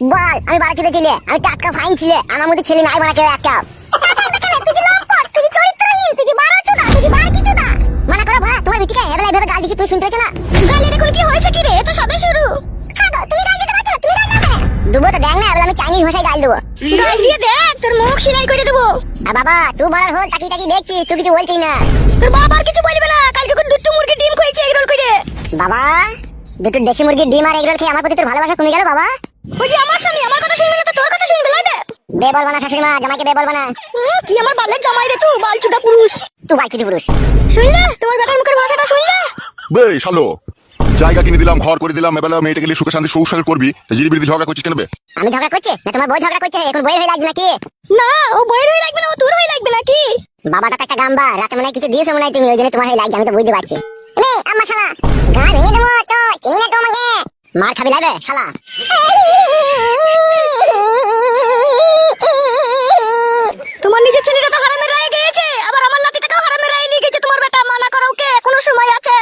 বল আমি বাড়া চুদে ছিলে আমি টাটকা ফাইন ছিলে আমার মধ্যে ছেলে নাই বাড়া কেউ একটা। তুই শুনতে পাচ্ছ না? গালের এখন কি হয়েছে কি রে? তো সবে শুরু। হ্যাঁ তুমি গাল দিতে পারছ? তুমি গাল দাও দুবো তো দেখ না এবেলা আমি চাইনিজ ভাষায় গাল দেবো। গাল দিয়ে দেখ তোর মুখ সেলাই করে দেবো। আর বাবা তুই বড়ার হল তাকি তাকি দেখছি তুই কিছু বলছিস না। তোর বাবা আর কিছু বলবে না কালকে কোন দুটো মুরগির ডিম এগরোল বাবা দুটো দেশি মুরগির ডিম আর এগরোল খেয়ে আমার প্রতি তোর ভালোবাসা কমে গেল বাবা। যে আমার স্বামী আমার কথা শুনবে না তো? তোর কথা শুনবে লাগে বে বলবা না শাশুড়ি মা জামাইকে বে বলবা না কি আমার বালের জামাই রে তুই? বালচুদা পুরুষ। তুই বালচুদি পুরুষ। শুনলে? তোমার বেটার মুখের ভাষাটা শুনলে? বে শালো। জায়গা কিনে দিলাম ঘর করে দিলাম এবেলা মেয়েটাকে নিয়ে সুখে শান্তি সংসার করবি জিরি ঝগড়া করছিস কেন বে? আমি ঝগড়া করছি? না তোমার বউ ঝগড়া করছে এখন বইয়ের হয়ে লাগছে নাকি? না ও বইয়ের হয়ে লাগবে না ও তোর হয়ে লাগবে নাকি? বাবাটা তো একটা গাম্বা রাতে মনে কিছু দিয়েছ মনে হয় তুমি ওই জন্য তোমার হয়ে লাগছে আমি তো বুঝতে পারছি। আমার শালা গা ভেঙে দেবো তো চিনি না তো আমাকে। মার খাবি লাগবে শালা? তোমার নিজের ছেলেটা তো হারামের রায়ে গিয়েছে আবার আমার নাতিটাকেও হারামের রায়ে নিয়ে গেছে তোমার বেটা মানা করো ওকে এখনও সময় আছে?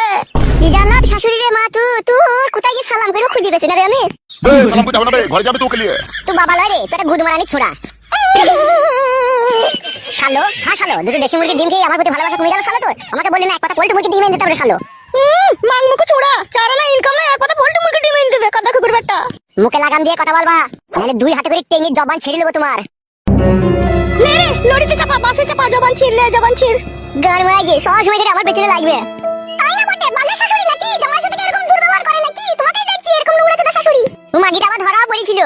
কি জানলাম শাশুড়ি রে মা তুই তুই কোথায় গিয়ে সালাম করে খুঁজে পেছি না রে আমি? সালাম করতে হবে না বে ঘরে যাবে তো ওকে নিয়ে। তো বাবা লয় রে তোর গুদ মারানি ছোড়া। শালো হ্যাঁ শালো দুটো দেশি মুরগির ডিম খেয়ে আমার প্রতি ভালোবাসা কমে গেল শালো তোর? আমাকে বললি না এক কথা পোল্ট্রি মুরগি ডিম এনে দিতে হবে শালো। মাং মুখে ছোড়া চারা না ইনকাম না এক কথা পোল্ট্রি মুরগি ডিম এনে দেবে কথা কুকুর বেটা মুখে লাগাম দিয়ে কথা বলবা। নাহলে দুই হাতে করে টেনে জবান ছেড়ে দেবো তোমার। লে রে লড়িতে চাপা বাসে চাপা জবান ছিড়লে জবান ছিড়। গান মারাই যে সব সময় করে আমার পেছনে লাগবে। তাই না বটে বালের শাশুড়ি নাকি? জামাই সাথে এরকম দুর্ব্যবহার করে নাকি? তোমাকেই দেখছি এরকম নোংরা চোদা শাশুড়ি। মাগিটা আবার ধরাও পড়েছিল।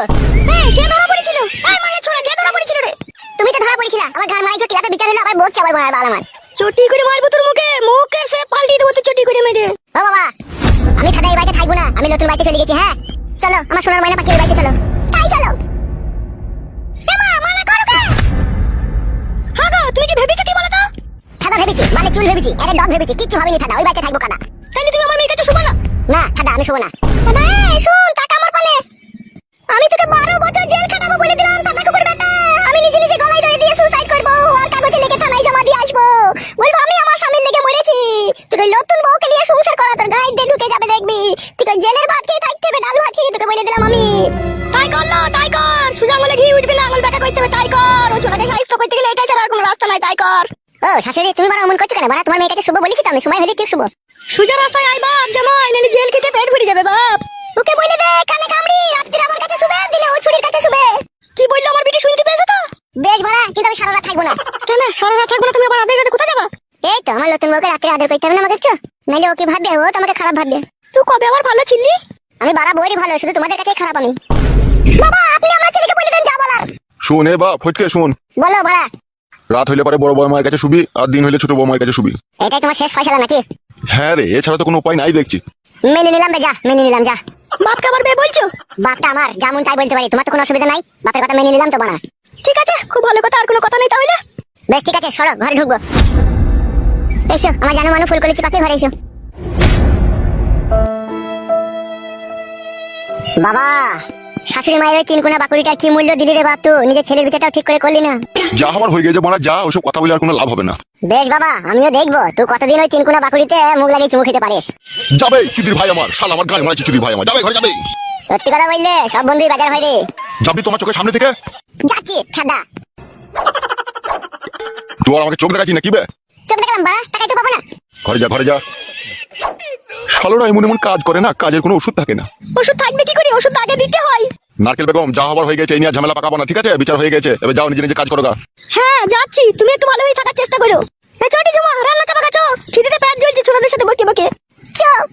হ্যাঁ কে ধরা পড়েছিল। এই মানে ছোড়া কে ধরা পড়েছিল রে? তুমি তো ধরা পড়েছিলা। আমার গান মারাইছো টিয়াতে বিচার হলো আবার বলছে আবার মার বাল আমার। চটি করে মারবো তোর মুখে? মুখে সে পাল্টি দেবো তো চটি করে মেরে। ও বাবা আমি খাদা এই বাড়িতে থাকব না। আমি নতুন বাড়িতে চলে গেছি হ্যাঁ? চলো আমার সোনার ময়না পাখির বাড়িতে চলো তাই চলো? হ্যাঁ তুমি কি ভেবেছো কি বলো তো? ভেবেছি, মানে চুল ভেবেছি, আরে ডগ ভেবেছি, কিচ্ছু হবেনি খাদা, ওই বাড়িতে থাকব খাদা। তাহলে তুমি আমার মেয়ের কাছে শুবো না? না, আমি শুবো না। বাবা শুন টাকা আমার পানে। আমি তোকে বারো বছর জেল খাটাবো বলে দিলাম আমি। তাই করল তাই কর। সুজা আঙুলে ঘি উঠবে না আঙুল বেঁকা করতে হবে তাই কর। ও ছোটাকে সাহিত্য করতে গেলে এটাই ছাড়া আর কোনো রাস্তা নাই তাই কর। ও শাশুড়ি তুমি বারা অমন করছ কেন? বারা তোমার মেয়ের কাছে শুভ বলেছি তো আমি সময় হলে ঠিক শুভ? সুজা রাস্তায় আই বাপ জামাই নাহলে জেল খেটে পেট ভরে যাবে বাপ। ওকে বলে দে কানে কামড়ি রাত্রি আমার কাছে শুবে দিলে ও ছুরির কাছে শুবে। কি বলল আমার বিটি শুনতে পেয়েছ তো? বেশ বাড়া কিন্তু আমি সারা রাত থাকব না। কেন? সারা রাত থাকব না তুমি আবার আদের রাতে কোথায় যাবা? এই তো আমার নতুন বউকে রাত্রে আদর করতে হবে না আমাকে নাহলে ও কি ভাববে? ও তোমাকে খারাপ ভাববে। তুই কবে আবার ভালো ছিলি? আমি বাড়া বইরই ভালো শুধু তোমাদের কাছেই খারাপ আমি। বাবা আপনি আমার ছেলেকে বলে দেন যা বলার। শোন এ বা ফটকে শোন। বলো ভাড়া রাত হইলে পরে বড় বড় মায়ের কাছে শুবি আর দিন হইলে ছোট বড় মায়ের কাছে শুবি। এটাই তোমার শেষ ফয়সালা নাকি? হ্যাঁ রে এছাড়া তো কোনো উপায় নাই দেখছি। মেনে নিলাম বে যা মেনে নিলাম যা। বাপকে আবার বে বলছো? বাপটা আমার যেমন তাই বলতে পারি তোমার তো কোনো অসুবিধা নাই। বাপের কথা মেনে নিলাম তো বানা ঠিক আছে খুব ভালো কথা আর কোনো কথা নেই তাহলে? বেশ ঠিক আছে সরো ঘরে ঢুকবো। এসো আমার জানো মানু ফুল করেছি পাখি ঘরে এসো। বাবা শাশুড়ি মায়ের তিন কোনা বাকুড়িটার কি মূল্য দিলি রে বাপ? তুই নিজের ছেলের বিচারটাও ঠিক করে করলি না। যা হবার হয়ে গেছে মারা যা ওসব কথা বলে আর কোনো লাভ হবে না। বেশ বাবা আমিও দেখব। তুই কতদিন ওই তিন কোনা বাকুড়িতে মুখ লাগিয়ে চুমু খেতে পারিস? যাবে চুদির ভাই আমার। শাল আমার গায়ে মারা চুদির ভাই আমার। যাবে ঘরে যাবে। সত্যি কথা বললে সব বন্ধুই বাজার হয় রে। যাবি তোমার চোখের সামনে থেকে? যাচ্ছি খাদা তুই আর আমাকে চোখ দেখাচ্ছি না কি বে? চোখ দেখালাম বাড়া টাকাই তো পাবো না। ঘরে যা ঘরে যা। শালোরা এমন এমন কাজ করে না কাজের কোনো ওষুধ থাকে না। ওষুধ থাকবে কি করে? ওষুধ আগে দিতে হয়। নারকেল বেগম যা হবার হয়ে গেছে এই নিয়ে ঝামেলা পাকাবো না ঠিক আছে? বিচার হয়ে গেছে। এবার যাও নিজে নিজে কাজ করো গা। হ্যাঁ যাচ্ছি। তুমি একটু ভালো হয়ে থাকার চেষ্টা করো। এ চটি জমা রান্না চাপা গেছো খিদিতে পেট জ্বলছে ছোটদের সাথে বকে বকে। চপ।